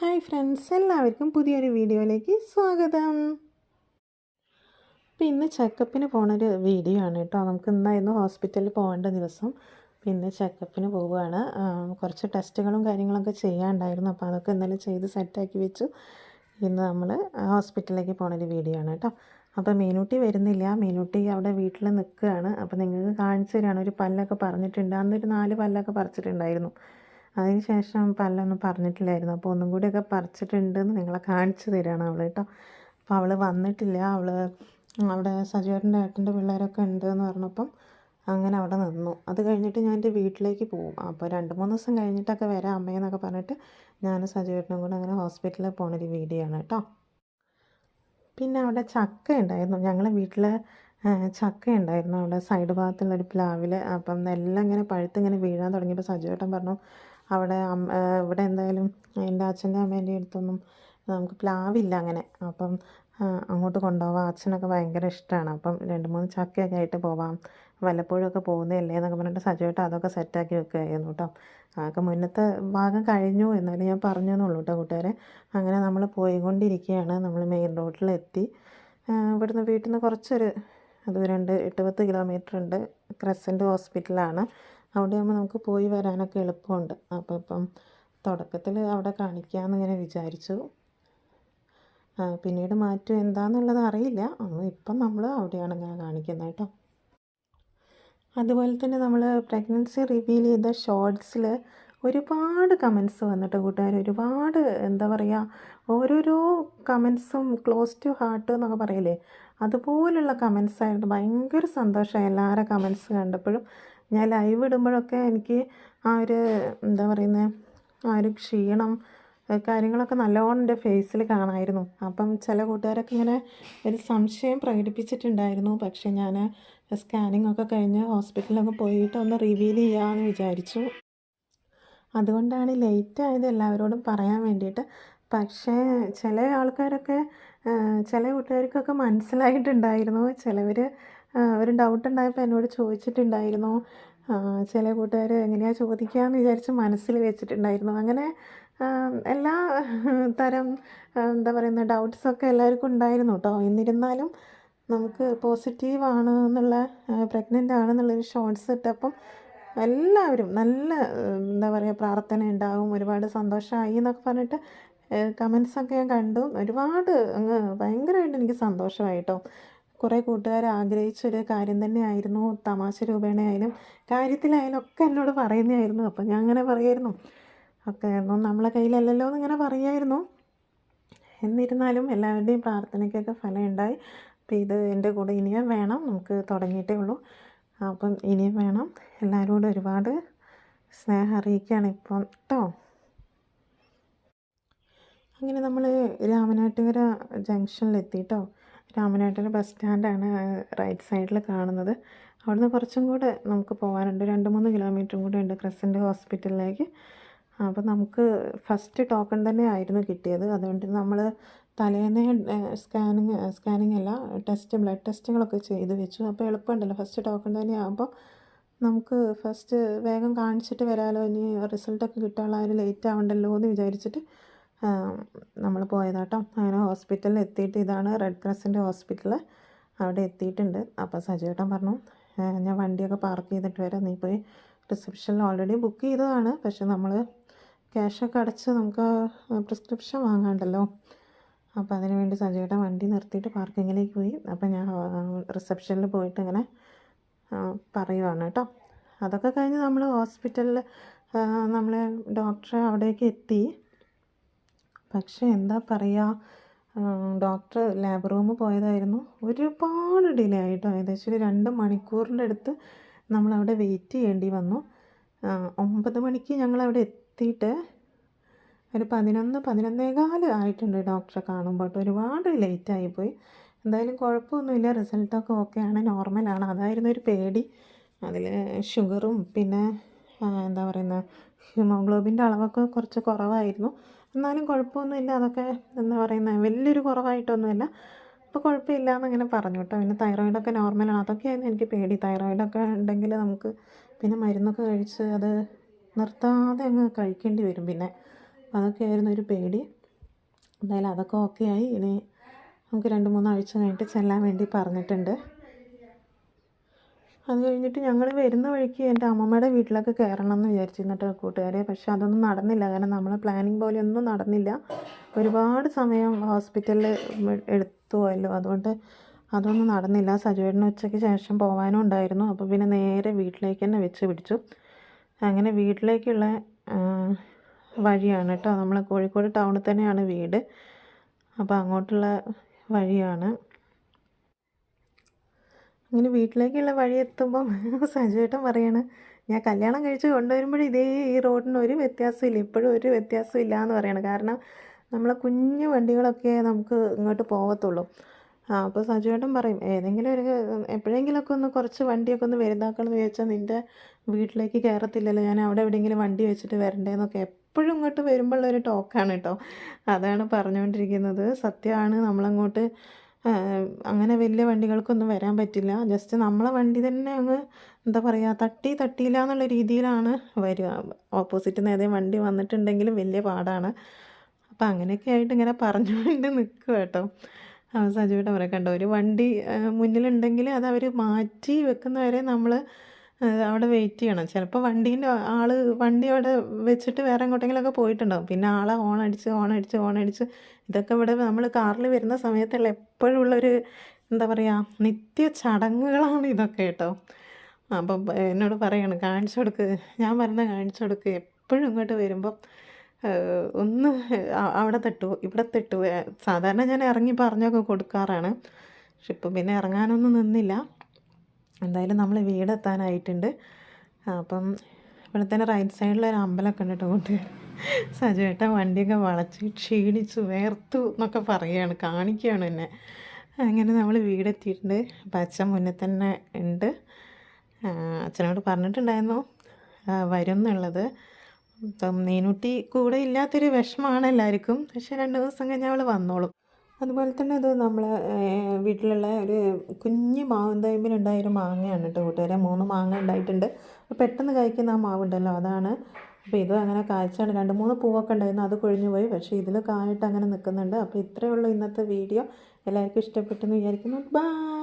Hi friends എല്ലാവർക്കും പുതിയൊരു വീഡിയോയിലേക്ക് സ്വാഗതം. പിന്നെ ചെക്കപ്പിന് പോണൊരു വീഡിയോ ആണ് കേട്ടോ. നമുക്ക് ഇന്നായിരുന്നു ഹോസ്പിറ്റലിൽ പോകേണ്ട ദിവസം. പിന്നെ ചെക്കപ്പിന് പോവുകയാണ്. കുറച്ച് ടെസ്റ്റുകളും കാര്യങ്ങളൊക്കെ ചെയ്യാണ്ടായിരുന്നു അപ്പോൾ അതൊക്കെ ഇന്നലെ ചെയ്ത് സെറ്റാക്കി വെച്ചു. ഇന്ന് നമ്മൾ ഹോസ്പിറ്റലിലേക്ക് പോണൊരു വീഡിയോ ആണ് കേട്ടോ. അപ്പോൾ മീനൂട്ടി വരുന്നില്ല. മീനൂട്ടി അവിടെ വീട്ടിൽ നിൽക്കുകയാണ്. അപ്പോൾ നിങ്ങൾക്ക് കാണിച്ചു തരാണ്. ഒരു പല്ലൊക്കെ പറഞ്ഞിട്ടുണ്ട്. അന്നൊരു നാല് പല്ലൊക്കെ പറിച്ചിട്ടുണ്ടായിരുന്നു. അതിന് ശേഷം പല്ലൊന്നും പറഞ്ഞിട്ടില്ലായിരുന്നു. അപ്പോൾ ഒന്നും കൂടിയൊക്കെ പറിച്ചിട്ടുണ്ടെന്ന് നിങ്ങളെ കാണിച്ചു തരാണ് അവൾ കേട്ടോ. അപ്പോൾ അവൾ വന്നിട്ടില്ല. അവൾ അവിടെ സജുവേട്ടന്റെ ഏട്ടന്റെ പിള്ളേരൊക്കെ ഉണ്ട് എന്ന് പറഞ്ഞപ്പം അങ്ങനെ അവിടെ നിന്നു. അത് കഴിഞ്ഞിട്ട് ഞാൻ എന്റെ വീട്ടിലേക്ക് പോകും. അപ്പോൾ രണ്ട് മൂന്ന് ദിവസം കഴിഞ്ഞിട്ടൊക്കെ വരാം അമ്മയെന്നൊക്കെ പറഞ്ഞിട്ട് ഞാൻ സജുവേട്ടനും കൂടെ അങ്ങനെ ഹോസ്പിറ്റലിൽ പോണൊരു വീഡിയോ ആണ് കേട്ടോ. പിന്നെ അവിടെ ചക്ക ഉണ്ടായിരുന്നു. ഞങ്ങളെ വീട്ടിൽ ചക്ക ഉണ്ടായിരുന്നു അവിടെ സൈഡ് ഭാഗത്തുള്ളൊരു പ്ലാവിൽ അപ്പം എല്ലാം ഇങ്ങനെ പഴുത്ത് ഇങ്ങനെ വീഴാൻ തുടങ്ങിയപ്പോൾ സജീവേട്ടൻ പറഞ്ഞു അവിടെ ഇവിടെ എന്തായാലും എന്റെ അച്ഛന്റെ അമ്മേന്റെ അടുത്തൊന്നും നമുക്ക് പ്ലാവില്ല അങ്ങനെ. അപ്പം അങ്ങോട്ട് കൊണ്ടുപോവാം അച്ഛനൊക്കെ ഭയങ്കര ഇഷ്ടമാണ്. അപ്പം രണ്ട് മൂന്ന് ചക്കയൊക്കെ ആയിട്ട് പോവാം. വല്ലപ്പോഴൊക്കെ പോകുന്നതല്ലേ എന്നൊക്കെ പറഞ്ഞിട്ട് സജുവേട്ടൻ അതൊക്കെ സെറ്റാക്കി വെക്കുകയായിരുന്നു കേട്ടോ. അതൊക്കെ മുന്നത്തെ ഭാഗം കഴിഞ്ഞു. എന്നാലും ഞാൻ പറഞ്ഞു എന്നുള്ളൂ കേട്ടോ കൂട്ടുകാരെ. അങ്ങനെ നമ്മൾ പോയിക്കൊണ്ടിരിക്കുകയാണ്. നമ്മൾ മെയിൻ റോഡിലെത്തി. ഇവിടുന്ന് വീട്ടിൽ നിന്ന് കുറച്ചൊരു ദൂരമുണ്ട് എട്ട് പത്ത് കിലോമീറ്റർ ഉണ്ട്. ക്രസന്റ് ഹോസ്പിറ്റലാണ്. അവിടെയാകുമ്പോൾ നമുക്ക് പോയി വരാനൊക്കെ എളുപ്പമുണ്ട്. അപ്പോൾ ഇപ്പം തുടക്കത്തിൽ അവിടെ കാണിക്കാമെന്ന് ഇങ്ങനെ വിചാരിച്ചു. പിന്നീട് മാറ്റം എന്താണെന്നുള്ളത് അറിയില്ല. ഉം, ഇപ്പം നമ്മൾ അവിടെയാണ് ഇങ്ങനെ കാണിക്കുന്നത് കേട്ടോ. അതുപോലെ തന്നെ നമ്മൾ പ്രഗ്നൻസി റിവീൽ ചെയ്ത ഷോർട്സിൽ ഒരുപാട് കമൻസ് വന്നിട്ട് കൂട്ടുകാർ ഒരുപാട് എന്താ പറയുക ഓരോരോ കമൻസും ക്ലോസ് ടു ഹാർട്ട് എന്നൊക്കെ പറയില്ലേ? അതുപോലുള്ള കമൻസ് ആയിരുന്നു. ഭയങ്കര സന്തോഷമായി. എല്ലാവരുടെ കമൻസ് കണ്ടപ്പോഴും ഞാൻ ലൈവ് ഇടുമ്പോഴൊക്കെ എനിക്ക് ആ ഒരു എന്താ പറയുന്നത് ആ ഒരു ക്ഷീണം കാര്യങ്ങളൊക്കെ നല്ലോണം എന്റെ ഫേസിൽ കാണായിരുന്നു. അപ്പം ചില കൂട്ടുകാരൊക്കെ ഇങ്ങനെ ഒരു സംശയം പ്രകടിപ്പിച്ചിട്ടുണ്ടായിരുന്നു. പക്ഷേ ഞാൻ സ്കാനിങ് ഒക്കെ കഴിഞ്ഞ് ഹോസ്പിറ്റലിലൊക്കെ പോയിട്ട് ഒന്ന് റിവീൽ ചെയ്യാമെന്ന് വിചാരിച്ചു. അതുകൊണ്ടാണ് ലേറ്റ് ആയത് എല്ലാവരോടും പറയാൻ വേണ്ടിയിട്ട്. പക്ഷേ ചില ആൾക്കാരൊക്കെ ചില കൂട്ടുകാർക്കൊക്കെ മനസ്സിലായിട്ടുണ്ടായിരുന്നു. ചിലവർ ഒരു ഡൗട്ട് ഉണ്ടായപ്പോൾ എന്നോട് ചോദിച്ചിട്ടുണ്ടായിരുന്നു. ചില കൂട്ടുകാർ എങ്ങനെയാണ് ചോദിക്കാമെന്ന് വിചാരിച്ച് മനസ്സിൽ വെച്ചിട്ടുണ്ടായിരുന്നു. അങ്ങനെ എല്ലാ തരം എന്താ പറയുന്ന ഡൗട്ട്സൊക്കെ എല്ലാവർക്കും ഉണ്ടായിരുന്നു കേട്ടോ എന്നിരുന്നാലും നമുക്ക് പോസിറ്റീവ് ആണ് എന്നുള്ള പ്രഗ്നന്റ് ആണെന്നുള്ളൊരു ഷോർട്സ് ഇട്ടപ്പം എല്ലാവരും നല്ല എന്താ പറയുക പ്രാർത്ഥന ഉണ്ടാവും. ഒരുപാട് സന്തോഷമായി എന്നൊക്കെ പറഞ്ഞിട്ട് കമൻസൊക്കെ ഞാൻ കണ്ടു. ഒരുപാട് അങ്ങ് ഭയങ്കരമായിട്ട് എനിക്ക് സന്തോഷമായി കേട്ടോ കുറേ കൂട്ടുകാർ ആഗ്രഹിച്ചൊരു കാര്യം തന്നെയായിരുന്നു. തമാശ രൂപേണയായാലും കാര്യത്തിലായാലും ഒക്കെ എന്നോട് പറയുന്നതായിരുന്നു. അപ്പം ഞാൻ അങ്ങനെ പറയായിരുന്നു. ഒക്കെ ആയിരുന്നു. നമ്മളെ കയ്യിലല്ലല്ലോ എന്നിങ്ങനെ പറയായിരുന്നു. എന്നിരുന്നാലും എല്ലാവരുടെയും പ്രാർത്ഥനയ്ക്കൊക്കെ ഫലമുണ്ടായി അപ്പം ഇത് എന്റെ കൂടെ ഇനിയും വേണം. നമുക്ക് തുടങ്ങിയിട്ടേ ഉള്ളൂ. അപ്പം ഇനിയും വേണം. എല്ലാവരോടും ഒരുപാട് സ്നേഹം അറിയിക്കുകയാണ് ഇപ്പം കേട്ടോ അങ്ങനെ നമ്മൾ രാമനാട്ടുകര ജംഗ്ഷനിലെത്തി കേട്ടോ രാമനാട്ടുകര ബസ് സ്റ്റാൻഡാണ് റൈറ്റ് സൈഡിൽ കാണുന്നത്. അവിടുന്ന് കുറച്ചും കൂടെ നമുക്ക് പോകാനുണ്ട്. രണ്ട് മൂന്ന് കിലോമീറ്ററും കൂടെ ഉണ്ട് ക്രസന്റ് ഹോസ്പിറ്റലിലേക്ക്. അപ്പോൾ നമുക്ക് ഫസ്റ്റ് ടോക്കൺ തന്നെ ആയിരുന്നു കിട്ടിയത്. അതുകൊണ്ട് നമ്മൾ തലേന്നേ സ്കാനിങ് സ്കാനിങ് അല്ല ടെസ്റ്റ് ബ്ലഡ് ടെസ്റ്റുകളൊക്കെ ചെയ്ത് വെച്ചു. അപ്പോൾ എളുപ്പമുണ്ടല്ലോ. ഫസ്റ്റ് ടോക്കൺ തന്നെ ആകുമ്പോൾ നമുക്ക് ഫസ്റ്റ് വേഗം കാണിച്ചിട്ട് വരാമല്ലോ ഇനി റിസൾട്ടൊക്കെ കിട്ടാനുള്ള ഒരു ലേറ്റ് ആവണ്ടല്ലോ എന്ന് വിചാരിച്ചിട്ട് നമ്മൾ പോയതാട്ടോ. അങ്ങനെ ഹോസ്പിറ്റലിൽ എത്തിയിട്ട് ഇതാണ് റെഡ് ക്രസിന്റെ ഹോസ്പിറ്റൽ അവിടെ എത്തിയിട്ടുണ്ട്. അപ്പോൾ സജുവേട്ടൻ പറഞ്ഞു ഞാൻ വണ്ടിയൊക്കെ പാർക്ക് ചെയ്തിട്ട് വരാം. നീ പോയി റിസപ്ഷനിൽ ഓൾറെഡി ബുക്ക് ചെയ്തതാണ്. പക്ഷെ നമ്മൾ ക്യാഷൊക്കെ അടച്ച് നമുക്ക് പ്രിസ്ക്രിപ്ഷൻ വാങ്ങാണ്ടല്ലോ. അപ്പോൾ അതിന് വേണ്ടി സജുവേട്ടൻ വണ്ടി നിർത്തിയിട്ട് പാർക്കിങ്ങിലേക്ക് പോയി. അപ്പോൾ ഞാൻ റിസപ്ഷനിൽ പോയിട്ട് ഇങ്ങനെ പറയുവാണ് കേട്ടോ. അതൊക്കെ കഴിഞ്ഞ് നമ്മൾ ഹോസ്പിറ്റലിൽ നമ്മൾ ഡോക്ടറെ അവിടേക്ക് എത്തി. പക്ഷേ എന്താ പറയുക ഡോക്ടർ ലാബ് റൂമിൽ പോയതായിരുന്നു. ഒരുപാട് ഡിലേ ആയിട്ടോ ഏകദേശം ഒരു രണ്ട് മണിക്കൂറിന്റെ അടുത്ത് നമ്മളവിടെ വെയിറ്റ് ചെയ്യേണ്ടി വന്നു. ഒമ്പത് മണിക്ക് ഞങ്ങളവിടെ എത്തിയിട്ട് ഒരു പതിനൊന്ന് പതിനൊന്നേകാൽ ആയിട്ടുണ്ട് ഡോക്ടറെ കാണുമ്പോൾ. ഒരുപാട് ലേറ്റ് ആയിപ്പോയി എന്തായാലും കുഴപ്പമൊന്നുമില്ല റിസൾട്ടൊക്കെ ഓക്കെയാണ് നോർമലാണ് അതായിരുന്നു ഒരു പേടി. അതിൽ ഷുഗറും പിന്നെ എന്താ പറയുന്നത് ഹീമോഗ്ലോബിന്റെ അളവൊക്കെ കുറച്ച് കുറവായിരുന്നു. എന്നാലും കുഴപ്പമൊന്നുമില്ല. അതൊക്കെ എന്താ പറയുന്നത് വലിയൊരു കുറവായിട്ടൊന്നുമില്ല. അപ്പോൾ കുഴപ്പമില്ല എന്നിങ്ങനെ പറഞ്ഞു കേട്ടോ. പിന്നെ തൈറോയിഡൊക്കെ നോർമലാണ് അതൊക്കെയായിരുന്നു എനിക്ക് പേടി. തൈറോയിഡൊക്കെ ഉണ്ടെങ്കിൽ നമുക്ക് പിന്നെ മരുന്നൊക്കെ കഴിച്ച് അത് നിർത്താതെ അങ്ങ് കഴിക്കേണ്ടി വരും. പിന്നെ അതൊക്കെയായിരുന്നു ഒരു പേടി. എന്തായാലും അതൊക്കെ ഓക്കെ ആയി. ഇനി നമുക്ക് രണ്ട് മൂന്നാഴ്ച കഴിഞ്ഞിട്ട് ചെല്ലാൻ വേണ്ടി പറഞ്ഞിട്ടുണ്ട്. അത് കഴിഞ്ഞിട്ട് ഞങ്ങൾ വരുന്ന വഴിക്ക് എന്റെ അമ്മമ്മയുടെ വീട്ടിലൊക്കെ കയറണം എന്ന് വിചാരിച്ചിരുന്നിട്ട് കൂട്ടുകാരെ. പക്ഷേ അതൊന്നും നടന്നില്ല. കാരണം നമ്മൾ പ്ലാനിങ് പോലെ ഒന്നും നടന്നില്ല. ഒരുപാട് സമയം ഹോസ്പിറ്റലിൽ എടുത്തു പോയല്ലോ അതുകൊണ്ട് അതൊന്നും നടന്നില്ല. സജുവേട്ടന് ഉച്ചയ്ക്ക് ശേഷം പോകാനും ഉണ്ടായിരുന്നു. അപ്പോൾ പിന്നെ നേരെ വീട്ടിലേക്ക് തന്നെ വെച്ച് പിടിച്ചു. അങ്ങനെ വീട്ടിലേക്കുള്ള വഴിയാണ് കേട്ടോ. നമ്മൾ കോഴിക്കോട് ടൗണിൽ തന്നെയാണ് വീട്. അപ്പോൾ അങ്ങോട്ടുള്ള വഴിയാണ്. അങ്ങനെ വീട്ടിലേക്കുള്ള വഴി എത്തുമ്പം സജുവേട്ടൻ പറയാണ് ഞാൻ കല്യാണം കഴിച്ച് കൊണ്ടുവരുമ്പോഴും ഇതേ ഈ റോഡിന് ഒരു വ്യത്യാസമില്ല ഇപ്പോഴും ഒരു വ്യത്യാസമില്ല എന്ന് പറയണം. കാരണം നമ്മളെ കുഞ്ഞു വണ്ടികളൊക്കെ നമുക്ക് ഇങ്ങോട്ട് പോകത്തുള്ളൂ ആ അപ്പോൾ സജുവേട്ടൻ പറയും ഏതെങ്കിലും ഒരു എപ്പോഴെങ്കിലുമൊക്കെ ഒന്ന് കുറച്ച് വണ്ടിയൊക്കെ ഒന്ന് വലുതാക്കണം എന്ന് ചോദിച്ചാൽ നിന്റെ വീട്ടിലേക്ക് കയറത്തില്ലല്ലോ. ഞാൻ അവിടെ എവിടെയെങ്കിലും വണ്ടി വെച്ചിട്ട് വരണ്ടേന്നൊക്കെ എപ്പോഴും ഇങ്ങോട്ട് വരുമ്പോഴുള്ളൊരു ടോക്കാണ് കേട്ടോ അതാണ് പറഞ്ഞുകൊണ്ടിരിക്കുന്നത് സത്യമാണ് നമ്മളങ്ങോട്ട് അങ്ങനെ വലിയ വണ്ടികൾക്കൊന്നും വരാൻ പറ്റില്ല. ജസ്റ്റ് നമ്മളെ വണ്ടി തന്നെ അങ്ങ് എന്താ പറയുക തട്ടി തട്ടിയില്ല എന്നുള്ള രീതിയിലാണ് വരിക. ഓപ്പോസിറ്റ് നേരെ വണ്ടി വന്നിട്ടുണ്ടെങ്കിലും വലിയ പാടാണ്. അപ്പം അങ്ങനെയൊക്കെ ആയിട്ട് ഇങ്ങനെ പറഞ്ഞുകൊണ്ട് നിൽക്കുക കേട്ടോ. ആ സജുവേട്ടൻ പറയാം കണ്ടോ ഒരു വണ്ടി മുന്നിലുണ്ടെങ്കിൽ അത് അവർ മാറ്റി വെക്കുന്നവരെ നമ്മൾ അവിടെ വെയിറ്റ് ചെയ്യണം. ചിലപ്പോൾ വണ്ടീന്റെ ആൾ വണ്ടി അവിടെ വെച്ചിട്ട് വേറെ എങ്ങോട്ടെങ്കിലുമൊക്കെ പോയിട്ടുണ്ടാവും. പിന്നെ ആളെ ഹോൺ അടിച്ച് ഹോൺ അടിച്ച് ഹോൺ അടിച്ച്. ഇതൊക്കെ ഇവിടെ നമ്മൾ കാറിൽ വരുന്ന സമയത്തുള്ള എപ്പോഴും ഉള്ളൊരു എന്താ പറയുക നിത്യ ചടങ്ങുകളാണ് ഇതൊക്കെ കേട്ടോ. അപ്പം എന്നോട് പറയാണ് കാണിച്ചു കൊടുക്ക്. ഞാൻ പറഞ്ഞ കാണിച്ചു കൊടുക്ക്. എപ്പോഴും ഇങ്ങോട്ട് വരുമ്പം ഒന്ന് അവിടെ തട്ടു ഇവിടെ തട്ടു. സാധാരണ ഞാൻ ഇറങ്ങി പറഞ്ഞൊക്കെ കൊടുക്കാറാണ്. പക്ഷെ ഇപ്പം പിന്നെ ഇറങ്ങാനൊന്നും നിന്നില്ല. എന്തായാലും നമ്മൾ വീടെത്താനായിട്ടുണ്ട്. അപ്പം ഇവിടെ തന്നെ റൈറ്റ് സൈഡിൽ ഒരു അമ്പലമൊക്കെ ഉണ്ട് കേട്ടോ കൂട്ടുകാർ സജുവേട്ട വണ്ടിയൊക്കെ വളച്ച് ക്ഷീണിച്ചു വേർത്തു എന്നൊക്കെ പറയുകയാണ് കാണിക്കുകയാണ് എന്നെ. അങ്ങനെ നമ്മൾ വീടെത്തിയിട്ടുണ്ട്. അപ്പം അച്ഛൻ മുന്നേ തന്നെ ഉണ്ട്. അച്ഛനോട് പറഞ്ഞിട്ടുണ്ടായിരുന്നു വരും എന്നുള്ളത്. അപ്പം നീനുട്ടി കൂടെ ഇല്ലാത്തൊരു വിഷമമാണ് എല്ലാവർക്കും. പക്ഷേ രണ്ട് ദിവസം കഴിഞ്ഞാൽ അവൾ വന്നോളും. അതുപോലെ തന്നെ അത് നമ്മൾ വീട്ടിലുള്ള ഒരു കുഞ്ഞ് മാവും തൈമ്പിലുണ്ടായൊരു മാങ്ങയാണ് കേട്ടോ കൂട്ടുകാരെ. മൂന്ന് മാങ്ങ ഉണ്ടായിട്ടുണ്ട്. പെട്ടെന്ന് കഴിക്കുന്ന ആ മാവുണ്ടല്ലോ അതാണ്. അപ്പോൾ ഇത് അങ്ങനെ കാഴ്ചയാണ് രണ്ട് മൂന്ന് പൂവൊക്കെ ഉണ്ടായിരുന്നു അത് കൊഴിഞ്ഞു പോയി. പക്ഷേ ഇതിൽ കായിട്ട് അങ്ങനെ നിൽക്കുന്നുണ്ട് അപ്പോൾ ഇത്രയേ ഉള്ളൂ ഇന്നത്തെ വീഡിയോ. എല്ലാവർക്കും ഇഷ്ടപ്പെട്ടെന്ന് വിചാരിക്കുന്നു. ബൈ!